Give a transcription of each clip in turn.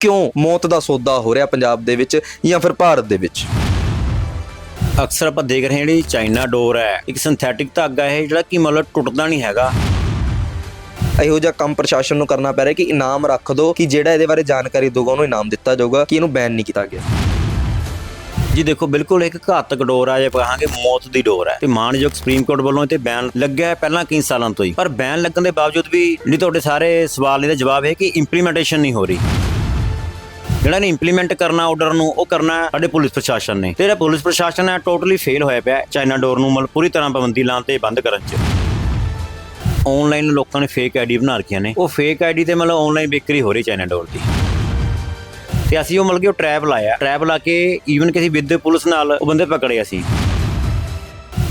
ਕਿਉਂ ਮੌਤ ਦਾ ਸੌਦਾ ਹੋ ਰਿਹਾ ਪੰਜਾਬ ਦੇ ਵਿੱਚ ਜਾਂ ਫਿਰ ਭਾਰਤ ਦੇ ਵਿੱਚ? ਅਕਸਰ ਆਪਾਂ ਦੇਖ ਰਹੇ ਹਾਂ ਜਿਹੜੀ ਚਾਈਨਾ ਡੋਰ ਹੈ ਇੱਕ ਸਿੰਥੈਟਿਕ ਧਾਗਾ ਹੈ ਜਿਹੜਾ ਕਿ ਮਤਲਬ ਟੁੱਟਦਾ ਨਹੀਂ ਹੈਗਾ। ਇਹੋ ਜਿਹਾ ਕੰਮ ਪ੍ਰਸ਼ਾਸਨ ਨੂੰ ਕਰਨਾ ਪੈ ਰਿਹਾ ਕਿ ਇਨਾਮ ਰੱਖ ਦਿਓ ਕਿ ਜਿਹੜਾ ਇਹਦੇ ਬਾਰੇ ਜਾਣਕਾਰੀ ਦਊਗਾ ਉਹਨੂੰ ਇਨਾਮ ਦਿੱਤਾ ਜਾਊਗਾ ਕਿ ਇਹਨੂੰ ਬੈਨ ਨਹੀਂ ਕੀਤਾ ਗਿਆ। ਜੀ ਦੇਖੋ ਬਿਲਕੁਲ ਇੱਕ ਘਾਤਕ ਡੋਰ ਆ ਜੇ ਕਹਾਂਗੇ ਮੌਤ ਦੀ ਡੋਰ ਹੈ। ਤੇ ਮਾਨਯੋਗ ਸੁਪਰੀਮ ਕੋਰਟ ਵੱਲੋਂ ਇਹ ਤੇ ਬੈਨ ਲੱਗਿਆ ਹੈ ਪਹਿਲਾਂ ਕਈ ਸਾਲਾਂ ਤੋਂ ਹੀ। ਪਰ ਬੈਨ ਲੱਗਣ ਦੇ ਬਾਵਜੂਦ ਵੀ ਜਿਹੜੀ ਤੁਹਾਡੇ ਸਾਰੇ ਸਵਾਲ ਇਹਦਾ ਜਵਾਬ ਹੈ ਕਿ ਇੰਪਲੀਮੈਂਟੇਸ਼ਨ ਨਹੀਂ ਹੋ ਰਹੀ। ਜਿਹੜਾ ਨੇ ਇੰਪਲੀਮੈਂਟ ਕਰਨਾ ਆਰਡਰ ਨੂੰ, ਉਹ ਕਰਨਾ ਸਾਡੇ ਪੁਲਿਸ ਪ੍ਰਸ਼ਾਸਨ ਨੇ। ਤੇ ਜਿਹੜਾ ਪੁਲਿਸ ਪ੍ਰਸ਼ਾਸਨ ਹੈ ਟੋਟਲੀ ਫੇਲ ਹੋਇਆ ਪਿਆ ਹੈ ਚਾਈਨਾ ਡੋਰ ਨੂੰ, ਮਤਲਬ ਪੂਰੀ ਤਰ੍ਹਾਂ ਪਾਬੰਦੀ ਲਾਉਣ ਤੇ ਬੰਦ ਕਰਨ 'ਚ। ਆਨਲਾਈਨ ਲੋਕਾਂ ਨੇ ਫੇਕ ਆਈਡੀ ਬਣਾ ਰੱਖੀਆਂ ਨੇ। ਉਹ ਫੇਕ ਆਈਡੀ ਤੇ ਮਤਲਬ ਆਨਲਾਈਨ ਵਿਕਰੀ ਹੋ ਰਹੀ ਚਾਈਨਾ ਡੋਰ ਦੀ। ਤੇ ਅਸੀਂ ਉਹ ਮਤਲਬ ਕਿ ਉਹ ਟਰੈਪ ਲਾਇਆ। ਟਰੈਪ ਲਾ ਕੇ ਈਵਨ ਕਿ ਅਸੀਂ ਵਿਦ ਪੁਲਿਸ ਨਾਲ ਉਹ ਬੰਦੇ ਪਕੜੇ ਅਸੀਂ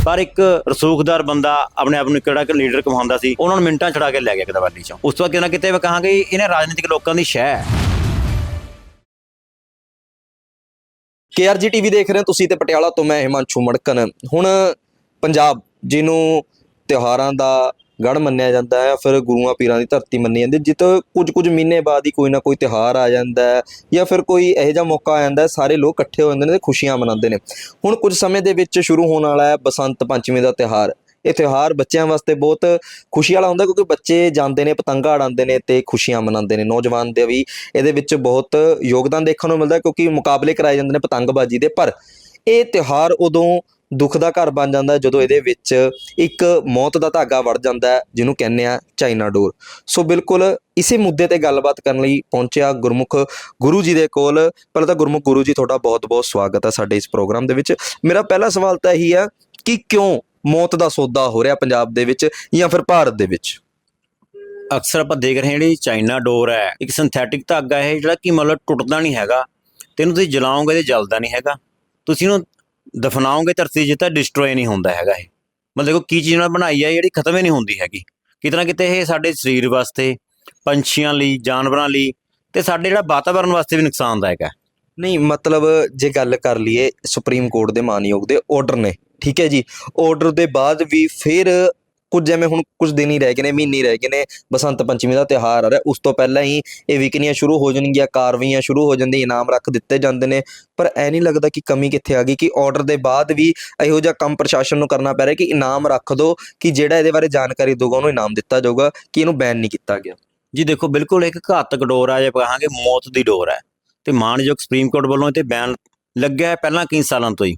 ਪਰ ਇੱਕ ਰਸੂਖਦਾਰ ਬੰਦਾ ਆਪਣੇ ਆਪ ਨੂੰ ਕਿਹੜਾ ਕਿ ਲੀਡਰ ਕਮਾਉਂਦਾ ਸੀ, ਉਹਨਾਂ ਨੂੰ ਮਿੰਟਾਂ ਛੜਾ ਕੇ ਲੈ ਗਿਆ ਕਦਵਾਲੀ ਚੋਂ। ਉਸ ਤੋਂ ਬਾਅਦ ਕਿਤੇ ਨਾ ਕਿਤੇ ਮੈਂ ਕਹਾਂਗੇ ਇਹਨੇ ਰਾਜਨੀਤਿਕ ਲੋਕਾਂ ਦੀ ਸ਼ਹਿ ਕੇਆਰਜੀ ਟੀਵੀ ਦੇਖ ਰਹੇ ਹੋ ਤੁਸੀਂ ਤੇ ਪਟਿਆਲਾ ਤੋਂ ਮੈਂ ਹਿਮਾਂਸ਼ੂ ਮੜਕਨ ਹੁਣ ਪੰਜਾਬ, ਜਿਹਨੂੰ ਤਿਉਹਾਰਾਂ ਦਾ ਗੜ ਮੰਨਿਆ ਜਾਂਦਾ ਹੈ, ਫਿਰ ਗੁਰੂਆਂ ਪੀਰਾਂ ਦੀ ਧਰਤੀ ਮੰਨੀ ਜਾਂਦੀ ਜਿੱਤ ਕੁਝ ਕੁਝ ਮਹੀਨੇ ਬਾਅਦ ਹੀ ਕੋਈ ਨਾ ਕੋਈ ਤਿਉਹਾਰ ਆ ਜਾਂਦਾ ਹੈ, ਜਾਂ ਫਿਰ ਕੋਈ ਇਹੋ ਜਿਹਾ ਮੌਕਾ ਆ ਜਾਂਦਾ ਹੈ, ਸਾਰੇ ਲੋਕ ਇਕੱਠੇ ਹੋ ਜਾਂਦੇ ਨੇ ਤੇ ਖੁਸ਼ੀਆਂ ਮਨਾਉਂਦੇ ਨੇ। ਹੁਣ ਕੁਝ ਸਮੇਂ ਦੇ ਵਿੱਚ ਸ਼ੁਰੂ ਹੋਣ ਵਾਲਾ ਹੈ ਬਸੰਤ ਪੰਚਮੀ ਦਾ ਤਿਉਹਾਰ। ਇਹ ਤਿਉਹਾਰ ਬੱਚਿਆਂ ਵਾਸਤੇ ਬਹੁਤ ਖੁਸ਼ੀ ਵਾਲਾ ਹੁੰਦਾ ਕਿਉਂਕਿ ਬੱਚੇ ਜਾਂਦੇ ਨੇ, ਪਤੰਗਾ ਉਡਾਉਂਦੇ ਨੇ ਤੇ ਖੁਸ਼ੀਆਂ ਮਨਾਉਂਦੇ ਨੇ। ਨੌਜਵਾਨ ਦੇ ਵੀ ਇਹਦੇ ਵਿੱਚ ਬਹੁਤ ਯੋਗਦਾਨ ਦੇਖਣ ਨੂੰ ਮਿਲਦਾ ਕਿਉਂਕਿ ਮੁਕਾਬਲੇ ਕਰਾਏ ਜਾਂਦੇ ਨੇ ਪਤੰਗਬਾਜ਼ੀ ਦੇ। ਪਰ ਇਹ ਤਿਉਹਾਰ ਉਦੋਂ ਦੁੱਖ ਦਾ ਘਰ ਬਣ ਜਾਂਦਾ ਜਦੋਂ ਇਹਦੇ ਵਿੱਚ ਇੱਕ ਮੌਤ ਦਾ ਧਾਗਾ ਵੜ ਜਾਂਦਾ ਜਿਹਨੂੰ ਕਹਿੰਦੇ ਆ ਚਾਈਨਾ ਡੋਰ। ਸੋ ਬਿਲਕੁਲ ਇਸੇ ਮੁੱਦੇ ਤੇ ਗੱਲਬਾਤ ਕਰਨ ਲਈ ਪਹੁੰਚਿਆ ਗੁਰਮੁਖ ਗੁਰੂ ਜੀ ਦੇ ਕੋਲ। ਪਹਿਲਾਂ ਤਾਂ ਗੁਰਮੁਖ ਗੁਰੂ ਜੀ, ਤੁਹਾਡਾ ਬਹੁਤ-ਬਹੁਤ ਸਵਾਗਤ ਹੈ ਸਾਡੇ ਇਸ ਪ੍ਰੋਗਰਾਮ ਦੇ ਵਿੱਚ। ਮੇਰਾ ਪਹਿਲਾ ਸਵਾਲ ਤਾਂ ਇਹੀ ਹੈ ਕਿ ਕਿਉਂ ਮੌਤ ਦਾ ਸੌਦਾ ਹੋ ਰਿਹਾ ਪੰਜਾਬ ਦੇ ਵਿੱਚ ਜਾਂ ਫਿਰ ਭਾਰਤ ਦੇ ਵਿੱਚ? ਅਕਸਰ ਆਪਾਂ ਦੇਖ ਰਹੇ ਹਾਂ ਜਿਹੜੀ ਚਾਈਨਾ ਡੋਰ ਹੈ ਇੱਕ ਸਿੰਥੈਟਿਕ ਧਾਗਾ ਹੈ ਜਿਹੜਾ ਕਿ ਮਤਲਬ ਟੁੱਟਦਾ ਨਹੀਂ ਹੈਗਾ ਤੇ ਇਹਨੂੰ ਤੁਸੀਂ ਜਲਾਓਗੇ ਤੇ ਜਲਦਾ ਨਹੀਂ ਹੈਗਾ। ਤੁਸੀਂ ਇਹਨੂੰ ਦਫਨਾਓਗੇ ਧਰਤੀ ਜਿੱਤੇ ਡਿਸਟਰੋਏ ਨਹੀਂ ਹੁੰਦਾ ਹੈਗਾ ਇਹ। ਮਤਲਬ ਦੇਖੋ ਕੀ ਚੀਜ਼ ਨਾਲ ਬਣਾਈ ਹੈ ਜਿਹੜੀ ਖਤਮ ਹੀ ਨਹੀਂ ਹੁੰਦੀ ਹੈਗੀ। ਕਿਤੇ ਨਾ ਕਿਤੇ ਇਹ ਸਾਡੇ ਸਰੀਰ ਵਾਸਤੇ ਪੰਛੀਆਂ ਲਈ ਜਾਨਵਰਾਂ ਲਈ ਤੇ ਸਾਡੇ ਜਿਹੜਾ ਵਾਤਾਵਰਣ ਵਾਸਤੇ ਵੀ ਨੁਕਸਾਨਦਾਇਕ ਹੈ। ਨਹੀਂ ਮਤਲਬ ਜੇ ਗੱਲ ਕਰ ਲਈਏ ਸੁਪਰੀਮ ਕੋਰਟ ਦੇ ਮਾਨਯੋਗ ਦੇ ਆਰਡਰ ਨੇ ਠੀਕ ਹੈ ਜੀ। ਆਰਡਰ ਦੇ ਬਾਅਦ ਵੀ ਫਿਰ ਕੁਝ ਜਿਵੇਂ ਹੁਣ ਕੁਝ ਦਿਨ ਹੀ ਰਹਿ ਗਏ ਨੇ, ਮਹੀਨੇ ਰਹਿ ਗਏ ਨੇ, ਬਸੰਤ ਪੰਚਮੀ ਦਾ ਤਿਉਹਾਰ ਆ ਰਿਹਾ। ਉਸ ਤੋਂ ਪਹਿਲਾਂ ਹੀ ਇਹ ਵਿਕਣੀਆਂ ਸ਼ੁਰੂ ਹੋ ਜਾਣਗੀਆਂ ਕਾਰਵਾਈਆਂ ਸ਼ੁਰੂ ਹੋ ਜਾਂਦੀਆਂ, ਇਨਾਮ ਰੱਖ ਦਿੱਤੇ ਜਾਂਦੇ ਨੇ। ਪਰ ਐ ਨਹੀਂ ਲੱਗਦਾ ਕਿ ਕਮੀ ਕਿੱਥੇ ਆ ਗਈ ਕਿ ਆਰਡਰ ਦੇ ਬਾਅਦ ਵੀ ਇਹੋ ਜਿਹਾ ਕੰਮ ਪ੍ਰਸ਼ਾਸਨ ਨੂੰ ਕਰਨਾ ਪੈ ਰਿਹਾ ਕਿ ਇਨਾਮ ਰੱਖ ਦਿਓ ਕਿ ਜਿਹੜਾ ਇਹਦੇ ਬਾਰੇ ਜਾਣਕਾਰੀ ਦਊਗਾ, ਉਹਨੂੰ ਇਨਾਮ ਦਿੱਤਾ ਜਾਊਗਾ, ਕਿ ਇਹਨੂੰ ਬੈਨ ਨਹੀਂ ਕੀਤਾ ਗਿਆ। ਜੀ ਦੇਖੋ, ਬਿਲਕੁਲ ਇੱਕ ਘਾਤਕ ਡੋਰ ਆ, ਜੇ ਕਹਾਂਗੇ ਮੌਤ ਦੀ ਡੋਰ ਹੈ ਤੇ ਮਾਨਯੋਗ ਸੁਪਰੀਮ ਕੋਰਟ ਵੱਲੋਂ ਇਹ ਤੇ ਬੈਨ ਲੱਗਿਆ ਪਹਿਲਾਂ ਕਈ ਸਾਲਾਂ ਤੋਂ ਹੀ।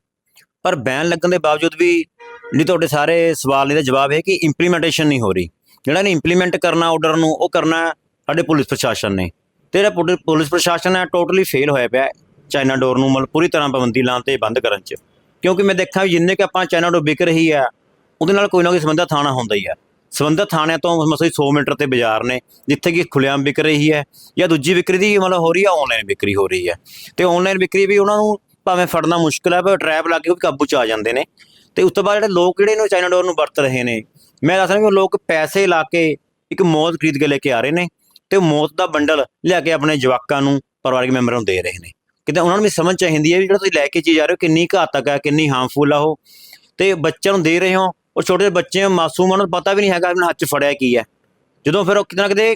ਪਰ ਬੈਨ ਲੱਗਣ ਦੇ ਬਾਵਜੂਦ ਵੀ ਜਿਹੜੀ ਤੁਹਾਡੇ ਸਾਰੇ ਸਵਾਲ ਇਹਦਾ ਜਵਾਬ ਹੈ ਕਿ ਇੰਪਲੀਮੈਂਟੇਸ਼ਨ ਨਹੀਂ ਹੋ ਰਹੀ। ਜਿਹੜਾ ਨੇ ਇੰਪਲੀਮੈਂਟ ਕਰਨਾ ਆਰਡਰ ਨੂੰ, ਉਹ ਕਰਨਾ ਸਾਡੇ ਪੁਲਿਸ ਪ੍ਰਸ਼ਾਸਨ ਨੇ। ਤੇ ਜਿਹੜਾ ਪੁਲਿ- ਪੁਲਿਸ ਪ੍ਰਸ਼ਾਸਨ ਹੈ ਟੋਟਲੀ ਫੇਲ ਹੋਇਆ ਪਿਆ ਚਾਈਨਾ ਡੋਰ ਨੂੰ, ਮਤਲਬ ਪੂਰੀ ਤਰ੍ਹਾਂ ਪਾਬੰਦੀ ਲਾਉਣ ਤੇ ਬੰਦ ਕਰਨ 'ਚ। ਕਿਉਂਕਿ ਮੈਂ ਦੇਖਾਂ ਵੀ ਜਿੰਨੇ ਕਿ ਆਪਾਂ ਚਾਈਨਾ ਡੋਰ ਵਿਕ ਰਹੀ ਹੈ, ਉਹਦੇ ਨਾਲ ਕੋਈ ਨਾ ਕੋਈ ਸੰਬੰਧਿਤ ਥਾਣਾ ਹੁੰਦਾ ਹੀ ਹੈ। ਸੰਬੰਧਿਤ ਥਾਣਿਆਂ ਤੋਂ ਮਸਲੀ 100 ਮੀਟਰ ਤੇ ਬਾਜ਼ਾਰ ਨੇ, ਜਿੱਥੇ ਕਿ ਖੁੱਲ੍ਹੇਆਮ ਵਿਕ ਰਹੀ ਹੈ ਜਾਂ ਦੂਜੀ ਵਿਕਰੀ ਦੀ ਮਤਲਬ ਹੋ ਰਹੀ ਹੈ ਆਨਲਾਈਨ ਵਿਕਰੀ ਹੋ ਰਹੀ ਹੈ। ਤੇ ਆਨਲਾਈਨ ਵਿਕਰੀ ਵੀ ਉਹਨਾਂ ਨੂੰ ਭਾਵੇਂ ਫੜਨਾ ਮੁਸ਼ਕਲ ਹੈ ਪਰ ਟਰੈਪ ਲਾ ਕੇ ਉਹ ਵੀ ਕਾਬੂ ਚ ਆ ਜਾਂਦੇ ਨੇ। ਤੇ ਉਸ ਤੋਂ ਬਾਅਦ ਜਿਹੜੇ ਲੋਕ ਜਿਹੜੇ ਨੂੰ ਚਾਈਨਾ ਡੋਰ ਨੂੰ ਵਰਤ ਰਹੇ ਨੇ। ਮੈਂ ਦੱਸ ਰਿਹਾ ਕਿ ਉਹ ਲੋਕ ਪੈਸੇ ਲਾ ਕੇ ਇੱਕ ਮੌਤ ਖਰੀਦ ਕੇ ਲੈ ਕੇ ਆ ਰਹੇ ਨੇ ਤੇ ਉਹ ਮੌਤ ਦਾ ਬੰਡਲ ਲਿਆ ਕੇ ਆਪਣੇ ਜਵਾਕਾਂ ਨੂੰ ਪਰਿਵਾਰਕ ਮੈਂਬਰਾਂ ਨੂੰ ਦੇ ਰਹੇ ਨੇ। ਕਿਤੇ ਉਹਨਾਂ ਨੂੰ ਵੀ ਸਮਝ ਚਾਹੀਦੀ ਹੈ ਵੀ ਜਿਹੜਾ ਤੁਸੀਂ ਲੈ ਕੇ ਚੀਜ਼ ਆ ਰਹੇ ਹੋ, ਕਿੰਨੀ ਘਾਤਕ ਹੈ ਕਿੰਨੀ ਹਾਰਮਫੁਲ ਆ ਉਹ। ਤੇ ਬੱਚਿਆਂ ਨੂੰ ਦੇ ਰਹੇ ਹੋ, ਉਹ ਛੋਟੇ ਜਿਹੇ ਬੱਚੇ ਮਾਸੂਮਾਂ ਨੂੰ ਪਤਾ ਵੀ ਨਹੀਂ ਹੈਗਾ ਵੀ ਹੱਥ 'ਚ ਫੜਿਆ ਕੀ ਹੈ ਜਦੋਂ ਫਿਰ ਉਹ ਕਿਤੇ ਨਾ ਕਿਤੇ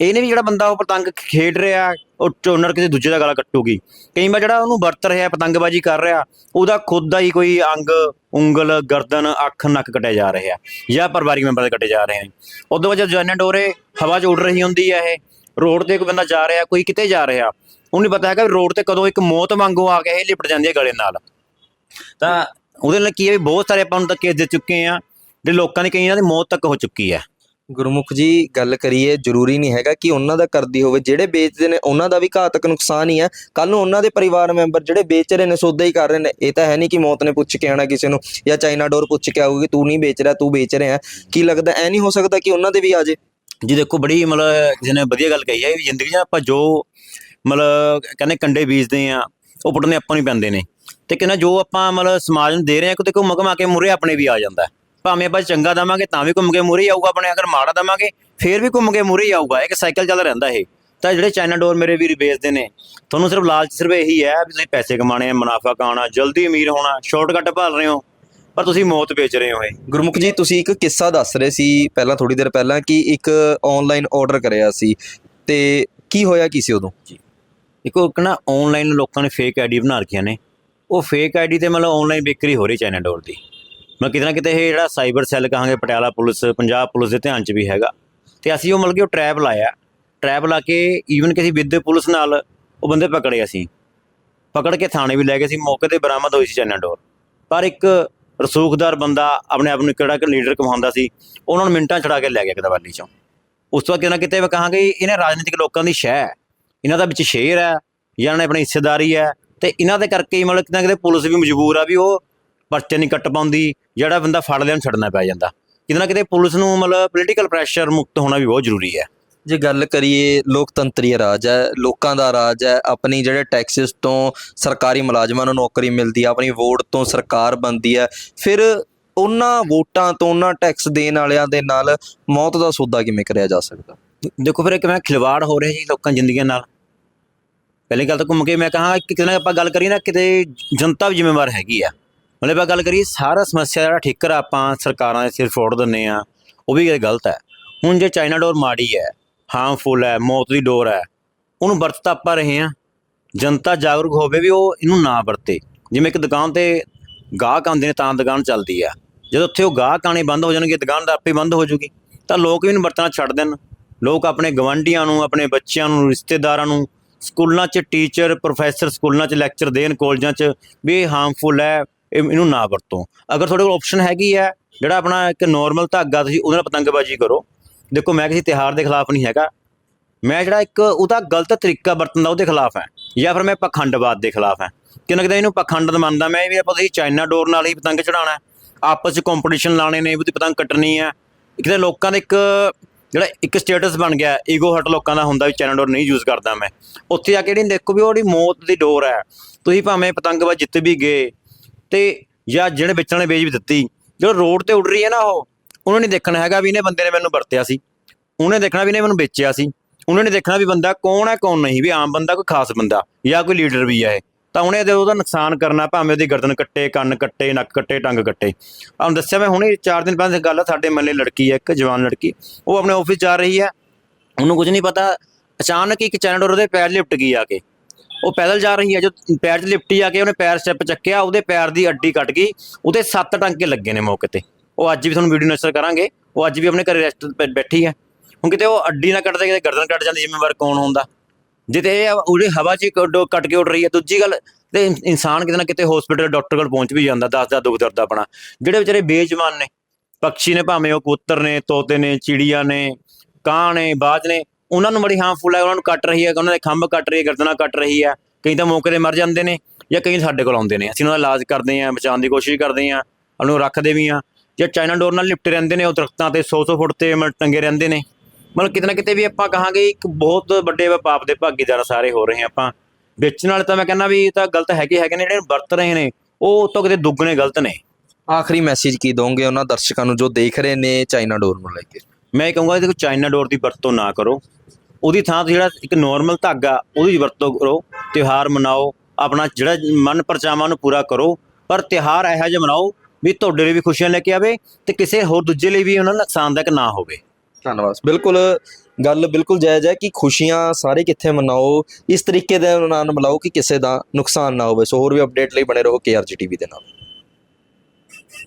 ਇਹ ਨਹੀਂ ਵੀ ਜਿਹੜਾ ਬੰਦਾ ਉਹ ਪਤੰਗ ਖੇਡ ਰਿਹਾ, ਉਹ ਟੋਨਰ ਕਿਸੇ ਦੂਜੇ ਦਾ ਗਲਾ ਕੱਟੂਗੀ। ਕਈ ਵਾਰ ਜਿਹੜਾ ਉਹਨੂੰ ਵਰਤ ਰਿਹਾ, ਪਤੰਗਬਾਜ਼ੀ ਕਰ ਰਿਹਾ, ਉਹਦਾ ਖੁਦ ਦਾ ਹੀ ਕੋਈ ਅੰਗ, ਉਂਗਲ, ਗਰਦਨ, ਅੱਖ, ਨੱਕ ਕੱਟੇ ਜਾ ਰਹੇ ਆ ਜਾਂ ਪਰਿਵਾਰਿਕ ਮੈਂਬਰ ਦੇ ਕੱਟੇ ਜਾ ਰਹੇ ਆ ਉਦੋਂ ਬਾਅਦ ਜਦੋਂ ਡੋਰੇ, ਹਵਾ 'ਚ ਉੱਡ ਰਹੀ ਹੁੰਦੀ ਹੈ ਇਹ, ਰੋਡ ਤੇ ਕੋਈ ਬੰਦਾ ਜਾ ਰਿਹਾ, ਕੋਈ ਕਿਤੇ ਜਾ ਰਿਹਾ, ਉਹਨੂੰ ਪਤਾ ਹੈਗਾ ਵੀ ਰੋਡ ਤੇ ਕਦੋਂ ਇੱਕ ਮੌਤ ਵਾਂਗੂ ਆ ਕੇ ਇਹ ਲਿਪਟ ਜਾਂਦੀ ਹੈ ਗਲੇ ਨਾਲ। ਤਾਂ ਉਹਦੇ ਨਾਲ ਕੀ ਹੈ ਵੀ ਬਹੁਤ ਸਾਰੇ ਆਪਾਂ ਨੂੰ ਤਾਂ ਕੇਸ ਦੇ ਚੁੱਕੇ ਆ ਜਿਹੜੇ ਲੋਕਾਂ ਦੀ ਕਈਆਂ ਦੀ ਮੌਤ ਤੱਕ ਹੋ ਚੁੱਕੀ ਹੈ। ਗੁਰਮੁਖ ਜੀ, ਗੱਲ ਕਰੀਏ, ਜ਼ਰੂਰੀ ਨਹੀਂ ਹੈਗਾ ਕਿ ਉਹਨਾਂ ਦਾ ਕਰਦੀ ਹੋਵੇ। ਜਿਹੜੇ ਵੇਚਦੇ ਨੇ, ਉਹਨਾਂ ਦਾ ਵੀ ਘਾਤਕ ਨੁਕਸਾਨ ਹੀ ਹੈ। ਕੱਲ ਨੂੰ ਉਹਨਾਂ ਦੇ ਪਰਿਵਾਰ ਮੈਂਬਰ ਜਿਹੜੇ ਵੇਚ ਰਹੇ ਨੇ, ਸੌਦਾ ਹੀ ਕਰ ਰਹੇ ਨੇ, ਇਹ ਤਾਂ ਹੈ ਨਹੀਂ ਕਿ ਮੌਤ ਨੇ ਪੁੱਛ ਕੇ ਆਣਾ ਕਿਸੇ ਨੂੰ ਜਾਂ ਚਾਈਨਾ ਡੋਰ ਪੁੱਛ ਕੇ ਆਊਗੀ, ਤੂੰ ਨਹੀਂ ਵੇਚ ਰਿਹਾ, ਤੂੰ ਵੇਚ ਰਿਹਾ। ਕੀ ਲੱਗਦਾ, ਐ ਨਹੀਂ ਹੋ ਸਕਦਾ ਕਿ ਉਹਨਾਂ ਦੇ ਵੀ ਆ ਜੇ? ਜੀ ਦੇਖੋ, ਬੜੀ ਮਤਲਬ ਕਿਸੇ ਨੇ ਵਧੀਆ ਗੱਲ ਕਹੀ ਹੈ ਵੀ ਜ਼ਿੰਦਗੀ 'ਚ ਆਪਾਂ ਜੋ ਮਤਲਬ ਕਹਿੰਦੇ ਕੰਡੇ ਬੀਜਦੇ ਆ ਉਹ ਪੁੱਟਨੇ ਆਪਾਂ ਨੂੰ ਪੈਂਦੇ ਨੇ। ਤੇ ਕਹਿੰਦਾ ਜੋ ਆਪਾਂ ਮਤਲਬ ਸਮਾਜ ਨੂੰ ਦੇ ਰਹੇ ਆ ਕਿ ਦੇਖੋ ਮਗਮਾ ਕੇ ਮੁਰੇ ਆਪਣੇ ਵੀ ਆ ਜਾਂਦਾ। ਭਾਵੇਂ ਆਪਾਂ ਚੰਗਾ ਦਵਾਂਗੇ ਤਾਂ ਵੀ ਘੁੰਮ ਕੇ ਮੁਰੇ ਆਊਗਾ ਆਪਣੇ ਅਗਰ ਮਾੜਾ ਦਵਾਂਗੇ ਫੇਰ ਵੀ ਘੁੰਮ ਕੇ ਮੁਰੇ ਆਊਗਾ। ਇੱਕ ਸਾਈਕਲ ਚੱਲ ਰਹਿੰਦਾ ਇਹ। ਤਾਂ ਜਿਹੜੇ ਚਾਈਨਾ ਡੋਰ ਮੇਰੇ ਵੀਰ ਵੇਚਦੇ ਨੇ ਤੁਹਾਨੂੰ ਸਿਰਫ ਲਾਲਚ ਸਿਰਫ ਇਹੀ ਹੈ ਵੀ ਤੁਸੀਂ ਪੈਸੇ ਕਮਾਣੇ ਆ ਮੁਨਾਫਾ ਕਮਾਉਣਾ ਜਲਦੀ ਅਮੀਰ ਹੋਣਾ ਸ਼ਾਰਟਕਟ ਭਾਲ ਰਹੇ ਹੋ ਪਰ ਤੁਸੀਂ ਮੌਤ ਵੇਚ ਰਹੇ ਹੋ ਇਹ। ਗੁਰਮੁਖ ਜੀ ਤੁਸੀਂ ਇੱਕ ਕਿੱਸਾ ਦੱਸ ਰਹੇ ਸੀ ਪਹਿਲਾਂ ਥੋੜੀ ਦੇਰ ਪਹਿਲਾਂ ਕਿ ਇੱਕ ਆਨਲਾਈਨ ਆਰਡਰ ਕਰਿਆ ਸੀ। ਤੇ ਕੀ ਹੋਇਆ ਕੀ ਸੀ ਉਦੋਂ? ਦੇਖੋ ਇੱਕ ਨਾ ਆਨਲਾਈਨ ਲੋਕਾਂ ਨੇ ਫੇਕ ਆਈਡੀ ਬਣਾ ਰੱਖੀਆਂ ਨੇ। ਉਹ ਫੇਕ ਆਈਡੀ ਤੇ ਮਤਲਬ ਆਨਲਾਈਨ ਵਿਕਰੀ ਹੋ ਰਹੀ ਚਾਈਨਾ ਡੋਰ ਦੀ। ਮੈਂ ਕਿਤੇ ਨਾ ਕਿਤੇ ਇਹ ਜਿਹੜਾ ਸਾਈਬਰ ਸੈੱਲ ਕਹਾਂਗੇ, ਪਟਿਆਲਾ ਪੁਲਿਸ, ਪੰਜਾਬ ਪੁਲਿਸ ਦੇ ਧਿਆਨ 'ਚ ਵੀ ਹੈਗਾ। ਤੇ ਅਸੀਂ ਉਹ ਮਤਲਬ ਕਿ ਉਹ ਟਰੈਪ ਲਾਇਆ। ਟਰੈਪ ਲਾ ਕੇ ਈਵਨ ਕਿ ਅਸੀਂ ਵਿਦ ਪੁਲਿਸ ਨਾਲ ਉਹ ਬੰਦੇ ਪਕੜੇ ਅਸੀਂ ਪਕੜ ਕੇ ਥਾਣੇ ਵੀ ਲੈ ਗਏ ਸੀ। ਮੌਕੇ ਤੇ ਬਰਾਮਦ ਹੋਈ ਸੀ ਚੈਨਾ ਡੋਰ। ਪਰ ਇੱਕ ਰਸੂਖਦਾਰ ਬੰਦਾ ਆਪਣੇ ਆਪ ਨੂੰ ਕਿਹੜਾ ਕਿ ਲੀਡਰ ਕਮਾਉਂਦਾ ਸੀ, ਉਹਨਾਂ ਨੂੰ ਮਿੰਟਾਂ ਛੜਾ ਕੇ ਲੈ ਗਿਆ ਕਦਵਾਲੀ ਚੋਂ। ਉਸ ਤੋਂ ਬਾਅਦ ਕਿਤੇ ਨਾ ਕਿਤੇ ਮੈਂ ਕਹਾਂਗੇ ਇਹਨੇ ਰਾਜਨੀਤਿਕ ਲੋਕਾਂ ਦੀ ਸ਼ਹਿ ਹੈ। ਇਹਨਾਂ ਦਾ ਵਿੱਚ ਸ਼ੇਰ ਹੈ, ਜਾਂ ਇਹਨਾਂ ਨੇ ਆਪਣੀ ਹਿੱਸੇਦਾਰੀ ਹੈ। ਤੇ ਇਹਨਾਂ ਦੇ ਕਰਕੇ ਹੀ ਮਤਲਬ ਕਿਤੇ ਨਾ ਕਿਤੇ ਪੁਲਿਸ ਵੀ ਮਜਬੂਰ ਆ ਵੀ ਉਹ ਪਰਚੇ ਨਹੀਂ ਕੱਟ ਪਾਉਂਦੀ ਜਿਹੜਾ ਬੰਦਾ ਫੜ ਲਿਆ ਉਹਨੂੰ ਛੱਡਣਾ ਪੈ ਜਾਂਦਾ। ਕਿਤੇ ਨਾ ਕਿਤੇ ਪੁਲਿਸ ਨੂੰ ਮਤਲਬ ਪੋਲੀਟੀਕਲ ਪ੍ਰੈਸ਼ਰ ਮੁਕਤ ਹੋਣਾ ਵੀ ਬਹੁਤ ਜ਼ਰੂਰੀ ਹੈ। ਜੇ ਗੱਲ ਕਰੀਏ ਲੋਕਤੰਤਰੀ ਰਾਜ ਹੈ ਲੋਕਾਂ ਦਾ ਰਾਜ ਹੈ ਆਪਣੀ ਜਿਹੜੇ ਟੈਕਸਿਸ ਤੋਂ ਸਰਕਾਰੀ ਮੁਲਾਜ਼ਮਾਂ ਨੂੰ ਨੌਕਰੀ ਮਿਲਦੀ ਹੈ ਆਪਣੀ ਵੋਟ ਤੋਂ ਸਰਕਾਰ ਬਣਦੀ ਹੈ ਫਿਰ ਉਹਨਾਂ ਵੋਟਾਂ ਤੋਂ ਉਹਨਾਂ ਟੈਕਸ ਦੇਣ ਵਾਲਿਆਂ ਦੇ ਨਾਲ ਮੌਤ ਦਾ ਸੌਦਾ ਕਿਵੇਂ ਕਰਿਆ ਜਾ ਸਕਦਾ? ਦੇਖੋ ਫਿਰ ਕਿਵੇਂ ਖਿਲਵਾੜ ਹੋ ਰਿਹਾ ਜੀ ਲੋਕਾਂ ਜ਼ਿੰਦਗੀਆਂ ਨਾਲ। ਪਹਿਲੀ ਗੱਲ ਤਾਂ ਘੁੰਮ ਕੇ ਮੈਂ ਕਹਾਂ ਕਿ ਕਿਤੇ ਨਾ ਆਪਾਂ ਗੱਲ ਕਰੀਏ ਨਾ ਕਿਤੇ ਜਨਤਾ ਵੀ ਜ਼ਿੰਮੇਵਾਰ ਹੈਗੀ ਆ। ਮਤਲਬ ਆਪਾਂ ਗੱਲ ਕਰੀਏ ਸਾਰਾ ਸਮੱਸਿਆ ਜਿਹੜਾ ਠੇਕਰ ਆਪਾਂ ਸਰਕਾਰਾਂ ਦੇ ਸਿਰ ਫੋੜ ਦਿੰਨੇ ਆ ਉਹ ਵੀ ਇਹ ਗਲਤ ਹੈ। ਹੁਣ ਜੇ ਚਾਈਨਾ ਡੋਰ ਮਾੜੀ ਹੈ ਹਾਰਮਫੁਲ ਹੈ, ਮੌਤ ਦੀ ਡੋਰ ਹੈ, ਉਹਨੂੰ ਵਰਤ ਤਾਂ ਆਪਾਂ ਰਹੇ ਆ ਜਨਤਾ ਜਾਗਰੂਕ ਹੋਵੇ ਵੀ ਉਹ ਇਹਨੂੰ ਨਾ ਵਰਤੇ। ਜਿਵੇਂ ਇੱਕ ਦੁਕਾਨ ਤੇ ਗਾਹਕ ਆਉਂਦੇ ਨੇ ਤਾਂ ਦੁਕਾਨ ਚੱਲਦੀ ਆ ਜਦੋਂ ਉੱਥੇ ਉਹ ਗਾਹਕ ਆਣੇ ਬੰਦ ਹੋ ਜਾਣਗੇ, ਦੁਕਾਨ ਤਾਂ ਆਪੇ ਬੰਦ ਹੋ ਜੂਗੀ। ਤਾਂ ਲੋਕ ਵੀ ਇਹਨੂੰ ਵਰਤਣਾ ਛੱਡ ਦੇਣ। ਲੋਕ ਆਪਣੇ ਗਵਾਂਢੀਆਂ ਨੂੰ, ਆਪਣੇ ਬੱਚਿਆਂ ਨੂੰ, ਰਿਸ਼ਤੇਦਾਰਾਂ ਨੂੰ, ਸਕੂਲਾਂ 'ਚ ਟੀਚਰ ਪ੍ਰੋਫੈਸਰ ਸਕੂਲਾਂ 'ਚ ਲੈਕਚਰ ਦੇਣ, ਕਾਲਜਾਂ 'ਚ ਵੀ ਇਹ ਹਾਰਮਫੁਲ ਹੈ। ਇਹ- ਇਹਨੂੰ ਨਾ ਵਰਤੋ। ਅਗਰ ਤੁਹਾਡੇ ਕੋਲ ਆਪਸ਼ਨ ਹੈਗੀ ਹੈ, ਜਿਹੜਾ ਆਪਣਾ ਇੱਕ ਨਾਰਮਲ ਧਾਗਾ ਤੁਸੀਂ ਉਹਦੇ ਨਾਲ ਪਤੰਗਬਾਜ਼ੀ ਕਰੋ। ਦੇਖੋ, ਮੈਂ ਕਿਸੇ ਤਿਉਹਾਰ ਦੇ ਖਿਲਾਫ ਨਹੀਂ ਹੈਗਾ। ਮੈਂ ਜਿਹੜਾ ਇੱਕ ਉਹਦਾ ਗਲਤ ਤਰੀਕਾ ਵਰਤਣ ਦਾ ਉਹਦੇ ਖਿਲਾਫ ਹੈ। ਜਾਂ ਫਿਰ ਮੈਂ ਪਖੰਡਵਾਦ ਦੇ ਖਿਲਾਫ ਹੈ। ਕਿ ਨਾ ਕਿਤੇ ਇਹਨੂੰ ਪਖੰਡ ਮੰਨਦਾ ਮੈਂ, ਵੀ ਆਪਾਂ ਤੁਸੀਂ ਚਾਈਨਾ ਡੋਰ ਨਾਲ ਹੀ ਪਤੰਗ ਚੜਾਉਣਾ ਹੈ। ਆਪਸ 'ਚ ਕੰਪੀਟੀਸ਼ਨ ਲਾਣੇ ਨੇ, ਵੀ ਪਤੰਗ ਕੱਟਣੀ ਹੈ। ਕਿਤੇ ਲੋਕਾਂ ਦਾ ਇੱਕ ਜਿਹੜਾ ਇੱਕ ਸਟੇਟਸ ਬਣ ਗਿਆ ਈਗੋ ਹਟ ਲੋਕਾਂ ਦਾ ਹੁੰਦਾ ਵੀ ਚਾਈਨਾ ਡੋਰ ਨਹੀਂ ਯੂਜ਼ ਕਰਦਾ ਮੈਂ। ਉੱਥੇ ਆ ਕੇ ਜਿਹੜੀ ਦੇਖੋ ਵੀ ਉਹਦੀ ਮੌਤ ਦੀ ਡੋਰ ਹੈ। ਤੁਸੀਂ ਭਾਵੇਂ ਪਤੰਗਬਾਜ਼ ਜਿੱਤ ਵੀ ਗਏ ਤੇ ਜਾਂ ਜਿਹੜੇ ਵੇਚਣ ਵਾਲੇ ਵੇਚ ਵੀ ਦਿੱਤੀ ਜਦੋਂ ਰੋਡ ਤੇ ਉੱਡ ਰਹੀ ਹੈ ਨਾ ਉਹ, ਉਹਨਾਂ ਨੇ ਦੇਖਣਾ ਹੈਗਾ ਵੀ ਇਹਨੇ ਬੰਦੇ ਨੇ ਮੈਨੂੰ ਵਰਤਿਆ ਸੀ। ਉਹਨੇ ਦੇਖਣਾ ਵੀ ਇਹਨੇ ਮੈਨੂੰ ਵੇਚਿਆ ਸੀ। ਉਹਨਾਂ ਨੇ ਦੇਖਣਾ ਵੀ ਬੰਦਾ ਕੌਣ ਹੈ, ਕੌਣ ਨਹੀਂ, ਵੀ ਆਮ ਬੰਦਾ ਕੋਈ ਖਾਸ ਬੰਦਾ ਜਾਂ ਕੋਈ ਲੀਡਰ ਵੀ ਹੈ ਇਹ। ਤਾਂ ਉਹਨੇ ਤੇ ਉਹਦਾ ਨੁਕਸਾਨ ਕਰਨਾ, ਭਾਵੇਂ ਉਹਦੀ ਗਰਦਨ ਕੱਟੇ, ਕੰਨ ਕੱਟੇ, ਨੱਕ ਕੱਟੇ, ਟੰਗ ਕੱਟੇ। ਆਹ ਦੱਸਿਆ ਮੈਂ, ਹੁਣੇ 4 ਦਿਨ ਪਹਿਲਾਂ ਗੱਲ ਆ, ਸਾਡੇ ਮੱਲੇ ਲੜਕੀ ਹੈ, ਇੱਕ ਜਵਾਨ ਲੜਕੀ, ਉਹ ਆਪਣੇ ਆਫਿਸ ਜਾ ਰਹੀ ਹੈ। ਉਹਨੂੰ ਕੁਝ ਨਹੀਂ ਪਤਾ, ਅਚਾਨਕ ਇੱਕ ਚੈਨਡੋਰ ਉਹਦੇ ਪੈਰ ਲਿਪਟ ਗਈ ਆ ਕੇ। ਉਹ ਪੈਦਲ ਜਾ ਰਹੀ ਹੈ, ਜੋ ਪੈਰ 'ਚ ਲਿਪਟੀ ਆ ਕੇ ਉਹਨੇ ਪੈਰ ਸਟੈਪ ਚੱਕਿਆ, ਉਹਦੇ ਪੈਰ ਦੀ ਅੱਡੀ ਕੱਟ ਗਈ, ਉਹਦੇ ਸੱਤ ਟਾਂਕੇ ਲੱਗੇ ਨੇ ਮੌਕੇ ਤੇ। ਉਹ ਅੱਜ ਵੀ ਤੁਹਾਨੂੰ ਵੀਡੀਓ ਨਸ਼ਰ ਕਰਾਂਗੇ, ਉਹ ਅੱਜ ਵੀ ਆਪਣੇ ਘਰੇ ਰੈਸਟ ਬੈਠੀ ਹੈ। ਹੁਣ ਕਿਤੇ ਉਹ ਅੱਡੀ ਨਾ ਕੱਟਦੇ, ਕਿਤੇ ਗਰਦਨ ਕੱਟ ਜਾਂਦੀ ਜ਼ਿੰਮੇਵਾਰ ਕੌਣ ਹੁੰਦਾ। ਜਿੱਤੇ ਇਹ ਉਹਦੇ ਹਵਾ 'ਚ ਕੱਟ ਕੇ ਉੱਡ ਰਹੀ ਹੈ। ਦੂਜੀ ਗੱਲ, ਤੇ ਇਨਸਾਨ ਕਿਤੇ ਨਾ ਕਿਤੇ ਹਸਪੀਟਲ ਡਾਕਟਰ ਕੋਲ ਪਹੁੰਚ ਵੀ ਜਾਂਦਾ ਦੱਸਦਾ ਦੁੱਖ ਦਰਦ ਆਪਣਾ। ਜਿਹੜੇ ਵਿਚਾਰੇ ਬੇਜਵਾਨ ਨੇ ਪੰਛੀ ਨੇ ਭਾਵੇਂ ਉਹ ਕਬੂਤਰ ਨੇ, ਤੋਤੇ ਨੇ, ਚਿੜੀਆਂ ਨੇ, ਕਾਂ ਨੇ, ਬਾਜ ਨੇ ਉਹਨਾਂ ਨੂੰ ਬੜੀ ਹਾਰਮਫੁਲ ਹੈ ਉਹਨਾਂ ਨੂੰ ਕੱਟ ਰਹੀ ਹੈ ਉਹਨਾਂ ਦੇ ਖੰਭ ਕੱਟ ਰਹੀ ਹੈ ਗਰਦਨਾਂ ਕੱਟ ਰਹੀ ਹੈ ਕਈ ਤਾਂ ਮੌਕੇ ਤੇ ਮਰ ਜਾਂਦੇ ਨੇ ਜਾਂ ਕਈ ਸਾਡੇ ਕੋਲ ਆਉਂਦੇ ਨੇ। ਅਸੀਂ ਉਹਨਾਂ ਦਾ ਇਲਾਜ ਕਰਦੇ ਹਾਂ ਬਚਾਉਣ ਦੀ ਕੋਸ਼ਿਸ਼ ਕਰਦੇ ਹਾਂ ਉਹਨੂੰ ਰੱਖਦੇ ਵੀ ਹਾਂ। ਜੇ ਚਾਈਨਾ ਡੋਰ ਨਾਲ ਲਿਪਟੇ ਰਹਿੰਦੇ ਨੇ ਉਹ ਦਰਖਤਾਂ ਤੇ 100-100 ਫੁੱਟ ਤੇ ਟੰਗੇ ਰਹਿੰਦੇ ਨੇ। ਮਤਲਬ ਕਿਤੇ ਨਾ ਕਿਤੇ ਵੀ ਆਪਾਂ ਕਹਾਂਗੇ ਇੱਕ ਬਹੁਤ ਵੱਡੇ ਪਾਪ ਦੇ ਭਾਗੀਦਾਰ ਸਾਰੇ ਹੋ ਰਹੇ ਆਪਾਂ। ਵੇਚਣ ਵਾਲੇ ਤਾਂ ਮੈਂ ਕਹਿੰਦਾ ਵੀ ਇਹ ਤਾਂ ਗਲਤ ਹੈਗੇ ਹੈਗੇ ਨੇ ਜਿਹੜੇ ਵਰਤ ਰਹੇ ਨੇ ਉਹ ਤੋਂ ਕਿਤੇ ਦੁੱਗਣੇ ਗਲਤ ਨੇ। ਆਖਰੀ ਮੈਸੇਜ ਕੀ ਦੋਗੇ ਉਹਨਾਂ ਦਰਸ਼ਕਾਂ ਨੂੰ ਜੋ ਦੇਖ ਰਹੇ ਨੇ ਚਾਈਨਾ ਡੋਰ ਨੂੰ ਲੈ ਕੇ? ਮੈਂ ਇਹ ਕਹੂੰਗਾ ਦੇਖੋ ਚਾਈਨਾ ਡੋਰ ਦੀ ਵਰਤੋਂ ਨਾ ਕਰੋ। ਉਹਦੀ ਥਾਂ ਤੇ ਜਿਹੜਾ ਇੱਕ ਨਾਰਮਲ ਧਾਗਾ, ਉਹਦੀ ਵਰਤੋਂ ਕਰੋ, ਤਿਉਹਾਰ ਮਨਾਓ, ਆਪਣਾ ਜਿਹੜਾ ਮਨ ਪਰਚਾਵਾਂ ਨੂੰ ਪੂਰਾ ਕਰੋ, ਪਰ ਤਿਉਹਾਰ ਇਹੋ ਜਿਹਾ ਮਨਾਓ ਵੀ ਤੁਹਾਡੇ ਲਈ ਵੀ ਖੁਸ਼ੀਆਂ ਲੈ ਕੇ ਆਵੇ ਤੇ ਕਿਸੇ ਹੋਰ ਦੂਜੇ ਲਈ ਵੀ ਉਹਨਾਂ ਨੂੰ ਨੁਕਸਾਨਦਾਇਕ ਨਾ ਹੋਵੇ। ਧੰਨਵਾਦ ਬਿਲਕੁਲ, ਗੱਲ ਬਿਲਕੁਲ ਜਾਇਜ਼ ਹੈ ਕਿ ਖੁਸ਼ੀਆਂ ਸਾਰੇ ਕਿੱਥੇ ਮਨਾਓ, ਇਸ ਤਰੀਕੇ ਦੇ ਨਾਲ ਮਨਾਓ ਕਿ ਕਿਸੇ ਦਾ ਨੁਕਸਾਨ ਨਾ ਹੋਵੇ। ਸੋ ਹੋਰ ਵੀ ਅਪਡੇਟ ਲਈ ਬਣੇ ਰਹੋ ਕੇਆਰਜੀ ਟੀਵੀ ਦੇ ਨਾਲ।